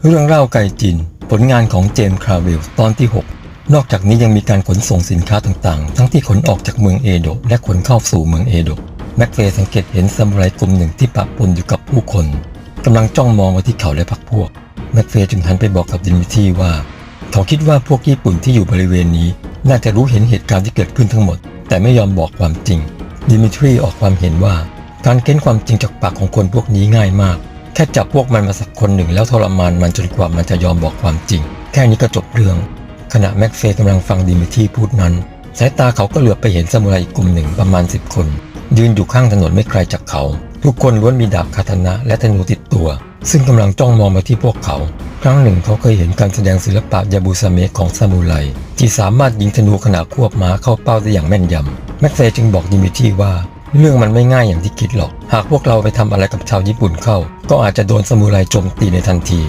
เรื่องเล่าไกจิน ผลงานของเจมส์คราเวลตอนที่ 6 นอกจากนี้ยังมีการขนส่งสินค้าต่างๆ ทั้งที่ขนออกจากเมืองเอโดะและขนเข้าสู่เมืองเอโดะแม็กเฟย์สังเกตเห็นซามูไรกลุ่มหนึ่งที่ปะปนอยู่กับผู้คนกำลังจ้องมองมาที่เขาและพรรคพวก แม็กเฟย์จึงหันไปบอกกับดิมิทรีว่า เขาคิดว่าพวกญี่ปุ่นที่อยู่บริเวณนี้ น่าจะรู้เห็นเหตุการณ์ที่เกิดขึ้นทั้งหมด แต่ไม่ยอมบอกความจริงดิมิทรีออกความเห็นว่า การเค้นความจริงจากปากของคนพวกนี้ง่ายมาก แค่จับพวกมันมาสักคนหนึ่งแล้วทรมานมันจนกว่ามันจะยอมบอกความจริง แค่นี้ก็จบเรื่อง ขณะแม็กเฟย์กำลังฟังดิมิทีพูดนั้น สายตาเขาก็เหลือบไปเห็นซามูไรอีกกลุ่มหนึ่งประมาณ 10 คน ยืนอยู่ข้างถนนไม่ไกลจากเขา ทุกคนล้วนมีดาบคาตนะและธนูติดตัว ซึ่งกำลังจ้องมองมาที่พวกเขา ครั้งหนึ่งเขาเคยเห็นการแสดงศิลปะยาบุซาเมะของซามูไรที่สามารถยิงธนูขณะควบม้าเข้าเป้าได้อย่างแม่นยำแม็กเฟย์จึงบอกดิมิทีว่าเรื่องมันไม่ง่ายอย่างที่คิดหรอก หากพวกเราไปทำอะไรกับชาวญี่ปุ่นเข้า ก็อาจจะโดนสมุไรโจมตีในทันที